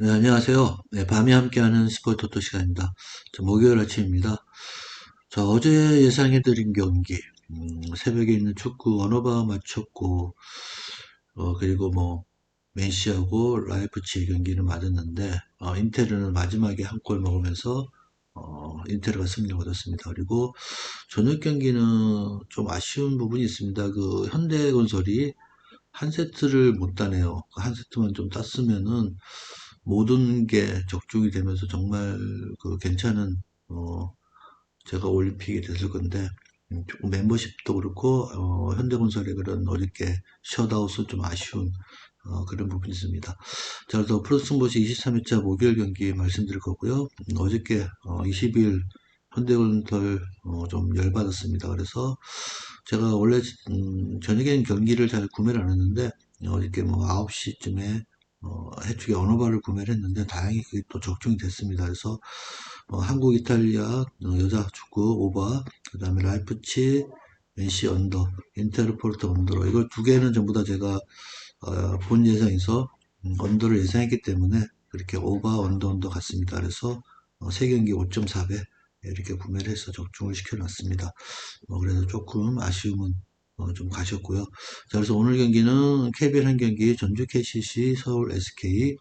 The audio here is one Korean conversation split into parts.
네, 안녕하세요. 네, 밤이 함께하는 스포츠 토토 시간입니다. 자, 목요일 아침입니다. 자, 어제 예상해드린 경기, 음, 새벽에 있는 축구 원어바 맞췄고, 어, 그리고 뭐, 맨시하고 라이프치히 경기는 맞았는데, 어, 인테르는 마지막에 한 골 먹으면서, 어, 인테르가 승리를 얻었습니다. 그리고 저녁 경기는 좀 아쉬운 부분이 있습니다. 그 현대건설이 한 세트를 못 따네요. 그한 세트만 좀 땄으면은 모든 게 적중이 되면서 정말 그 괜찮은 어 제가 올림픽이 됐을 건데 음, 멤버십도 그렇고 어 현대건설의 그런 어렵게 셧아웃은 좀 아쉬운 어 그런 부분이 있습니다. 자, 그래서 프로스승보시 23회차 목요일 경기 말씀드릴 거고요. 음, 어저께 어 20일 현대건설 어, 좀 열받았습니다. 그래서 제가 원래 음, 저녁에는 경기를 잘 구매를 안 했는데 어저께 뭐 9시쯤에 어, 해축의 언어바를 구매를 했는데 다행히 그게 또 적중이 됐습니다. 그래서 어, 한국 이탈리아 어, 여자 축구 오바 그 다음에 라이프치 NC 언더 인테르포르트 언더로 이걸 두 개는 전부 다 제가 어, 본 예상에서 음, 언더를 예상했기 때문에 그렇게 오바 언더 언더 같습니다. 그래서 어, 세 경기 5.4배 이렇게 구매를 해서 적중을 시켜놨습니다. 어, 그래서 조금 아쉬움은 어, 좀 가셨고요. 자, 그래서 오늘 경기는 KBL 한 경기, 전주 KCC, 서울 SK,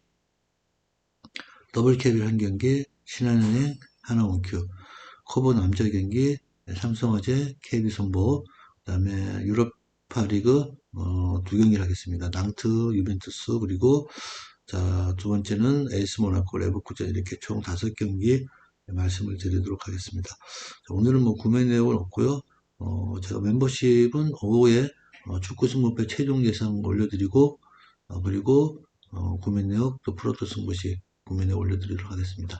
더블 KBL 한 경기, 신한은행, 하나원큐, 커버 남자 경기, 삼성화재, KB손보, 그 다음에 유럽파 리그 어, 두 경기를 하겠습니다. 낭트, 유벤투스, 그리고 자, 두 번째는 에이스 모나코, 레버쿠젠 이렇게 총 다섯 경기 말씀을 드리도록 하겠습니다. 자, 오늘은 뭐 구매 내역은 없고요. 어, 제가 멤버십은 오후에 어, 축구 승부패 최종 예상 올려드리고 어, 그리고 어, 구매 내역 또 프로토 승부시 구매 내역 올려드리도록 하겠습니다.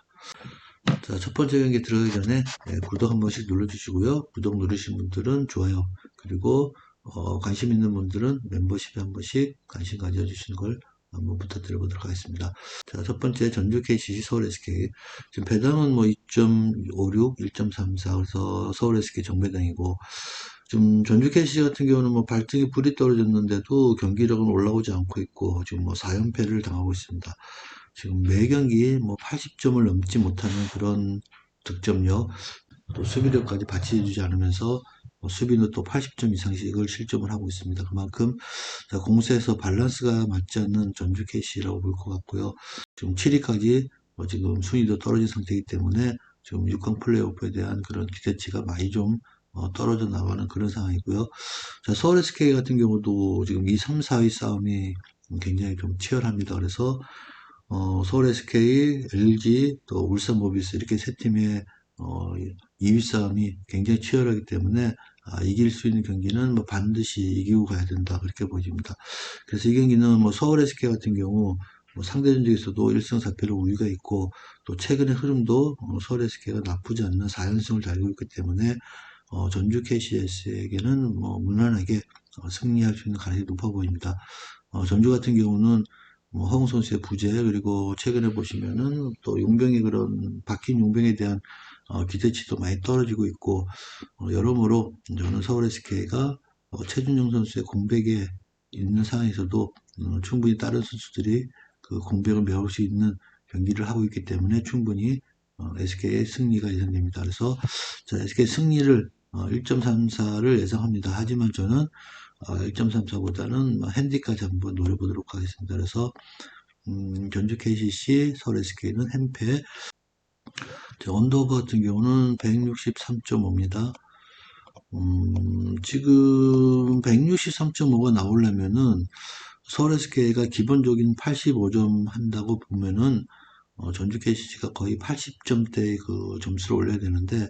자, 첫 번째 경기 들어가기 전에 예, 구독 한 번씩 눌러주시고요. 구독 누르신 분들은 좋아요. 그리고 어, 관심 있는 분들은 멤버십에 한 번씩 관심 가져주시는 걸 한번 부탁드려보도록 하겠습니다. 자, 첫 번째 전주 KCC 서울 SK. 지금 배당은 뭐 2.56, 1.34 그래서 서울 SK 정배당이고 지금 전주 KCC 같은 경우는 뭐 발등에 불이 떨어졌는데도 경기력은 올라오지 않고 있고 지금 뭐 4연패를 당하고 있습니다. 지금 매 경기 뭐 80점을 넘지 못하는 그런 득점력 또 수비력까지 받치해주지 않으면서 뭐 수비는 또 80점 이상씩을 실점을 하고 있습니다. 그만큼 공세에서 밸런스가 맞지 않는 전주 KC라고 볼 것 같고요. 지금 7위까지 뭐 지금 순위도 떨어진 상태이기 때문에 지금 6강 플레이오프에 대한 그런 기대치가 많이 좀 어, 떨어져 나가는 그런 상황이고요. 자, 서울 SK 같은 경우도 지금 2, 3, 4위 싸움이 굉장히 좀 치열합니다. 그래서 어, 서울 SK, LG, 또 울산 모비스 이렇게 세 팀의 어, 2위 싸움이 굉장히 치열하기 때문에 아, 이길 수 있는 경기는 뭐 반드시 이기고 가야 된다 그렇게 보입니다. 그래서 이 경기는 뭐 서울 SK 같은 경우 뭐 상대 전적에서도 1승 4패로 우위가 있고 또 최근의 흐름도 어, 서울 SK가 나쁘지 않는 4연승을 달리고 있기 때문에 어, 전주 KCS에게는 뭐 무난하게 어, 승리할 수 있는 가능성이 높아 보입니다. 어, 전주 같은 경우는 뭐 허웅 선수의 부재 그리고 최근에 보시면은 또 용병의 그런 바뀐 용병에 대한 어, 기대치도 많이 떨어지고 있고 어, 여러모로 저는 서울 SK가 어, 최준용 선수의 공백에 있는 상황에서도 어, 충분히 다른 선수들이 그 공백을 메울 수 있는 경기를 하고 있기 때문에 충분히 어, SK의 승리가 예상됩니다. 그래서 SK 승리를 1.34를 예상합니다. 하지만 저는 1.34보다는 뭐 핸디까지 한번 노려보도록 하겠습니다. 그래서 음, 전주 KCC, 서울 SK는 햄패, 언더버 같은 경우는 163.5입니다. 음, 지금 163.5가 나오려면은 서울 SK가 기본적인 85점 한다고 보면은 어, 전주 KCC가 거의 80점대 그 점수를 올려야 되는데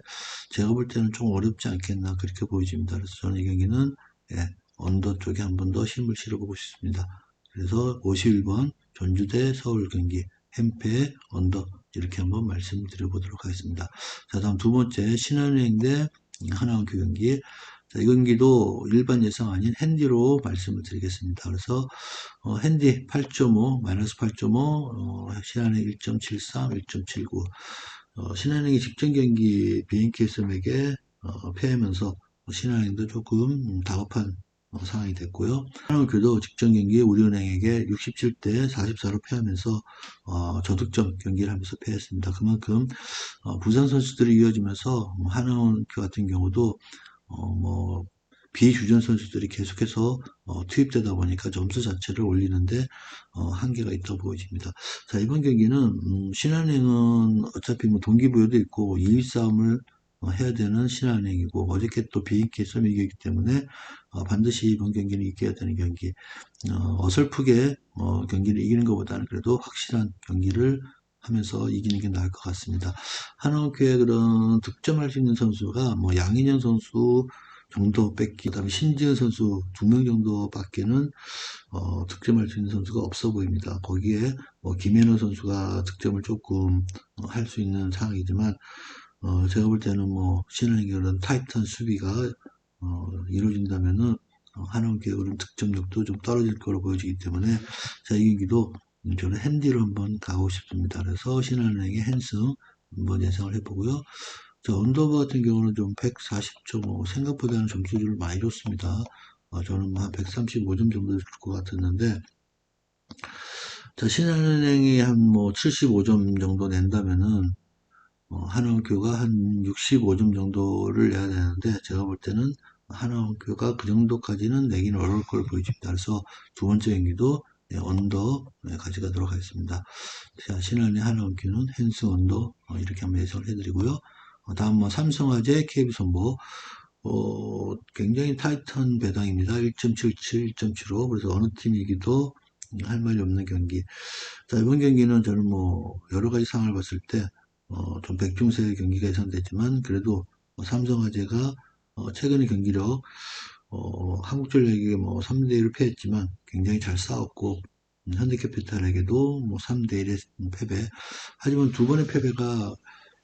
제가 볼 때는 좀 어렵지 않겠나 그렇게 보여집니다. 그래서 저는 이 경기는 예, 언더 쪽에 한 번 더 힘을 실어보고 싶습니다. 그래서 51번 전주 대 서울 경기 햄페 언더 이렇게 한번 말씀드려 보도록 하겠습니다. 자, 다음 두 번째 신한은행 대 하나원 교 경기. 자, 이 경기도 일반 예상 아닌 핸디로 말씀을 드리겠습니다. 그래서 어, 핸디 8.5, 마이너스 8.5, 어, 신한은행 1.73, 1.79. 어, 신한은행이 직전 경기 BNKSM에게 어, 패하면서 신한은행도 조금 다급한 어, 상황이 됐고요. 하나교도 직전 경기에 우리은행에게 67대 44로 패하면서 어, 저득점 경기를 하면서 패했습니다. 그만큼 어, 부산 선수들이 이어지면서 뭐 한화원교 같은 경우도 어, 뭐 비주전 선수들이 계속해서 어, 투입되다 보니까 점수 자체를 올리는데 어, 한계가 있다고 보여집니다. 자 이번 경기는 음, 신한은행은 어차피 뭐 동기부여도 있고 2위 싸움을 어, 해야 되는 신한은행이고 어저께 또 비인기 썸 이겼기 때문에 어, 반드시 이번 경기는 이겨야 되는 경기 어, 어설프게 어, 경기를 이기는 것보다는 그래도 확실한 경기를 하면서 이기는 게 나을 것 같습니다. 한화교회 그런 득점할 수 있는 선수가 뭐 양인현 선수 정도 뺏기, 그 다음에 신지은 선수 두 명 정도 밖에는 어, 득점할 수 있는 선수가 없어 보입니다. 거기에 뭐 김현우 선수가 득점을 조금 어, 할수 있는 상황이지만 어, 제가 볼 때는 뭐 신한의 그런 타이트한 수비가 어, 이루어진다면은 어, 한원기의 그런 득점력도 좀 떨어질 거로 보여지기 때문에 자, 이 경기도 저는 핸디로 한번 가고 싶습니다. 그래서 신한은행의 핸승 한번 예상을 해보고요. 자, 언더버 같은 경우는 좀 140.5 생각보다는 점수를 많이 줬습니다. 어, 저는 한 135점 정도 줄 것 같았는데 자, 신한은행이 한 뭐 75점 정도 낸다면은 어, 한원교가 한 65점 정도를 내야 되는데 제가 볼 때는 한원교가 그 정도까지는 내기는 어려울 걸 보여집니다. 그래서 두 번째 경기도 네, 언더 네, 가져가도록 하겠습니다. 자, 신한의 한원교는 핸스 언더 어, 이렇게 한번 예상을 해드리고요. 어, 다음 뭐 삼성화재, KB선보 어, 굉장히 타이트한 배당입니다. 1.77, 1.75 그래서 어느 팀이기도 할 말이 없는 경기. 자 이번 경기는 저는 뭐 여러 가지 상황을 봤을 때 어, 좀 백중세 경기가 예상됐지만 그래도 뭐 삼성화재가 어, 최근의 경기력 어, 한국전력에게 뭐 3대1을 패했지만 굉장히 잘 싸웠고 음, 현대캐피탈에게도 뭐 3대1의 패배. 하지만 두 번의 패배가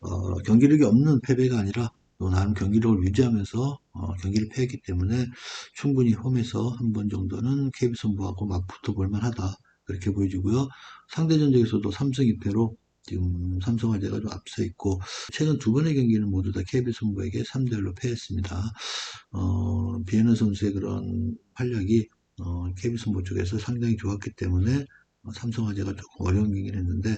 어, 경기력이 없는 패배가 아니라 또 나름 경기력을 유지하면서 어, 경기를 패했기 때문에 충분히 홈에서 한 번 정도는 KB선부하고 막 붙어볼 만하다. 그렇게 보여지고요. 상대 전적에서도 3승 2패로 지금 삼성화재가 좀 앞서 있고 최근 두 번의 경기는 모두 다 KB선부에게 3대1로 패했습니다. 어, 비에너 선수의 그런 활약이 어, KB선부 쪽에서 상당히 좋았기 때문에 어, 삼성화재가 조금 어려운 경기를 했는데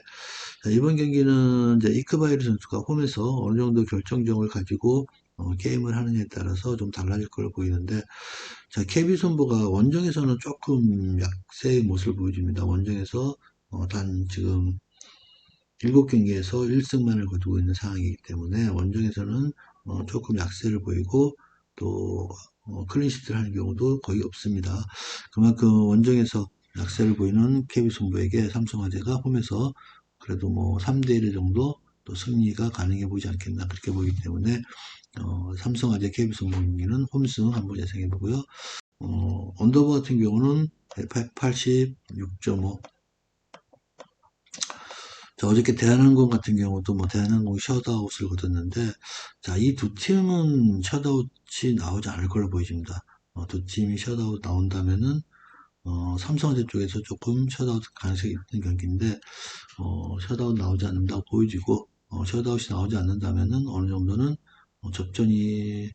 자, 이번 경기는 이제 이크바이르 선수가 홈에서 어느 정도 결정점을 가지고 어, 게임을 하느냐에 따라서 좀 달라질 걸로 보이는데 자 KB선부가 원정에서는 조금 약세의 모습을 보여줍니다. 원정에서 어, 단 지금 7경기에서 1승만을 거두고 있는 상황이기 때문에 원정에서는 어, 조금 약세를 보이고 또 어, 클린시트를 하는 경우도 거의 없습니다. 그만큼 원정에서 약세를 보이는 KB손부에게 삼성화재가 홈에서 그래도 뭐 3대1 정도 또 승리가 가능해 보이지 않겠나 그렇게 보이기 때문에 어, 삼성화재 KB손부 경기는 홈승 한번 예상해 보고요. 어, 언더버 같은 경우는 186.5 자, 어저께 대한항공 같은 경우도 뭐 대한항공이 셧아웃을 거뒀는데 자, 이 두 팀은 셧아웃이 나오지 않을 걸로 보여집니다. 어, 두 팀이 셧아웃 나온다면은 어, 삼성화재 쪽에서 조금 셧아웃 가능성이 있는 경기인데 어, 셧아웃 나오지 않는다고 보여지고 어, 셧아웃이 나오지 않는다면은 어느 정도는 어, 접전이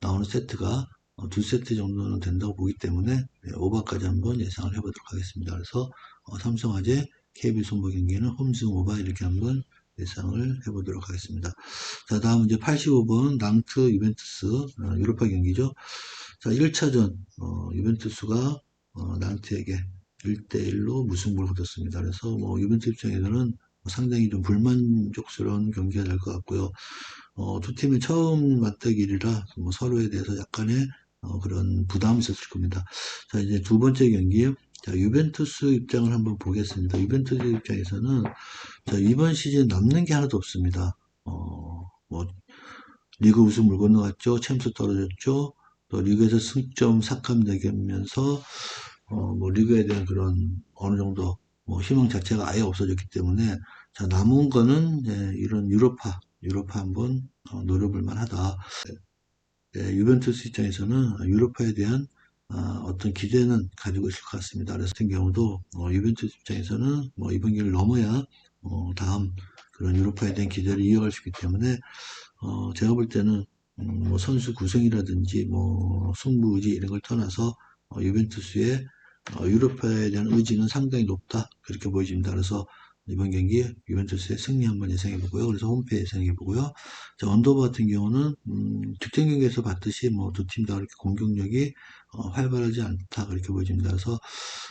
나오는 세트가 어, 두 세트 정도는 된다고 보기 때문에 네, 오버까지 한번 예상을 해보도록 하겠습니다. 그래서 어, 삼성화재 KB 손보 경기는 홈승 오바 이렇게 한번 예상을 해보도록 하겠습니다. 자, 다음 이제 85번 낭트 유벤투스 어, 유로파 경기죠. 자, 1차전 어, 유벤투스가 어, 낭트에게 1대1로 무승부를 거뒀습니다. 그래서 뭐 유벤투스 입장에서는 상당히 좀 불만족스러운 경기가 될 것 같고요. 어, 두 팀이 처음 맞대결이라 뭐 서로에 대해서 약간의 어, 그런 부담이 있었을 겁니다. 자, 이제 두 번째 경기 자, 유벤투스 입장을 한번 보겠습니다. 유벤투스 입장에서는 자, 이번 시즌 남는 게 하나도 없습니다. 어, 뭐 리그 우승 물 건너갔죠. 챔스 떨어졌죠. 또 리그에서 승점 삭감 되면서 어, 뭐 리그에 대한 그런 어느 정도 뭐 희망 자체가 아예 없어졌기 때문에 자 남은 거는 예, 이런 유로파 유로파 한번 어, 노려볼 만하다. 예, 유벤투스 입장에서는 유로파에 대한 어, 어떤 기대는 가지고 있을 것 같습니다. 그래서 같은 경우도 어, 유벤투스 입장에서는 뭐 이번 기회를 넘어야 어, 다음 그런 유로파에 대한 기대를 이어갈 수 있기 때문에 어, 제가 볼 때는 음, 뭐 선수 구성이라든지 뭐 승부 의지 이런 걸 떠나서 어, 유벤투스의 어, 유럽파에 대한 의지는 상당히 높다 그렇게 보여집니다. 그래서 이번 경기 유벤투스의 승리 한번 예상해 보고요. 그래서 홈페 예상해 보고요. 자, 언더버 같은 경우는 음, 직전 경기에서 봤듯이 뭐 두 팀다 그렇게 공격력이 어, 활발하지 않다 그렇게 보여집니다. 그래서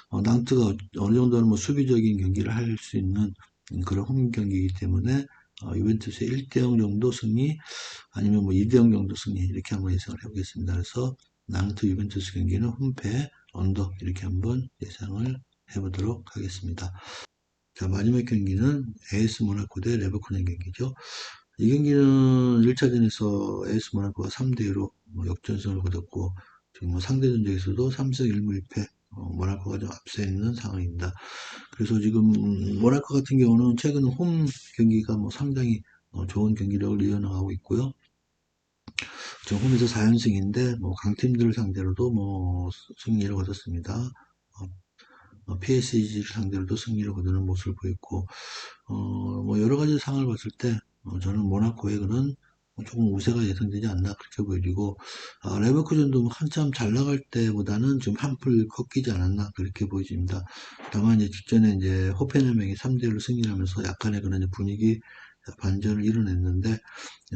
어, 낭트가 어- 어느 정도는 뭐 수비적인 경기를 할 수 있는 음, 그런 홈 경기이기 때문에 어, 유벤투스의 1대0 정도 승리 아니면 뭐 2대0 정도 승리 이렇게 한번 예상을 해보겠습니다. 그래서 낭트 유벤투스 경기는 홈패 언더 이렇게 한번 예상을 해보도록 하겠습니다. 자 마지막 경기는 AS 모나코 대 레버쿠젠 경기죠. 이 경기는 1차전에서 AS 모나코가 3대2로 역전승을 거뒀고 뭐 상대 전적에서도 3승 1무 1패 어, 모나코가 좀 앞서 있는 상황입니다. 그래서 지금 음, 모나코 같은 경우는 최근 홈 경기가 뭐 상당히 어, 좋은 경기력을 이어나가고 있고요. 지금 홈에서 4연승인데 뭐 강팀들을 상대로도 뭐 승리를 거뒀습니다. 어, 어, PSG를 상대로도 승리를 거두는 모습을 보였고 어, 뭐 여러 가지 상황을 봤을 때 어, 저는 모나코의 그런 조금 우세가 예상되지 않나 그렇게 보이고 아, 레버쿠젠도 뭐 한참 잘 나갈 때보다는 좀 한풀 꺾이지 않았나 그렇게 보여집니다. 다만 이제 직전에 이제 호펜헬맹이 3대 1로 승리하면서 약간의 그런 분위기 반전을 이뤄냈는데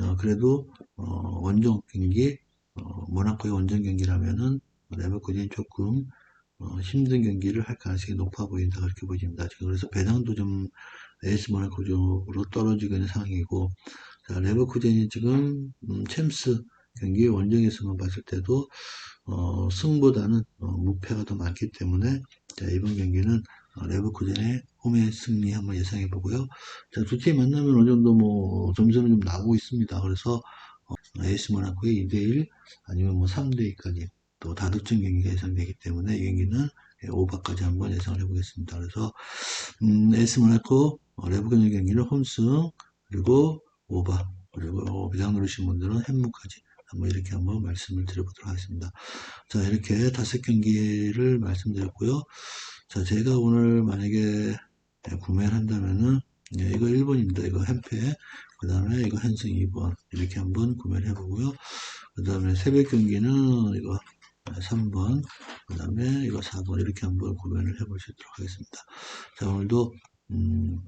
어, 그래도 어, 원정 경기 어, 모나코의 원정 경기라면은 레버쿠젠이 조금 어, 힘든 경기를 할 가능성이 높아 보인다 그렇게 보입니다. 지금 그래서 배당도 좀 에이스 모나코 쪽으로 떨어지고 있는 상황이고 자, 레버쿠젠이 지금 음, 챔스 경기 원정에서만 봤을 때도 어, 승보다는 어, 무패가 더 많기 때문에 자, 이번 경기는 어, 레버쿠젠의 홈의 승리 한번 예상해 보고요. 자, 두 팀 만나면 어느 정도 뭐 점수는 좀 나오고 있습니다. 그래서 어, 에이스 모나코의 2대1 아니면 뭐 3대2까지 또 다득점 경기가 예상되기 때문에 이 경기는 오버까지 한번 예상을 해보겠습니다. 그래서 음, 에이스 모나코 어, 레버쿠젠 경기는 홈승 그리고 오버 그리고 비상 누르신 분들은 햄무까지 한번 이렇게 한번 말씀을 드려보도록 하겠습니다. 자 이렇게 다섯 경기를 말씀드렸고요. 자 제가 오늘 만약에 구매를 한다면은 예, 이거 1번입니다. 이거 햄페 그 다음에 이거 한승 2번 이렇게 한번 구매를 해보고요. 그 다음에 새벽 경기는 이거 3번 그 다음에 이거 4번 이렇게 한번 구매를 해보시도록 하겠습니다. 자 오늘도 음,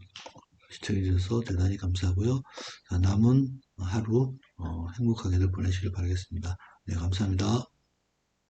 시청해주셔서 대단히 감사하고요. 자, 남은 하루 어, 행복하게들 보내시길 바라겠습니다. 네, 감사합니다.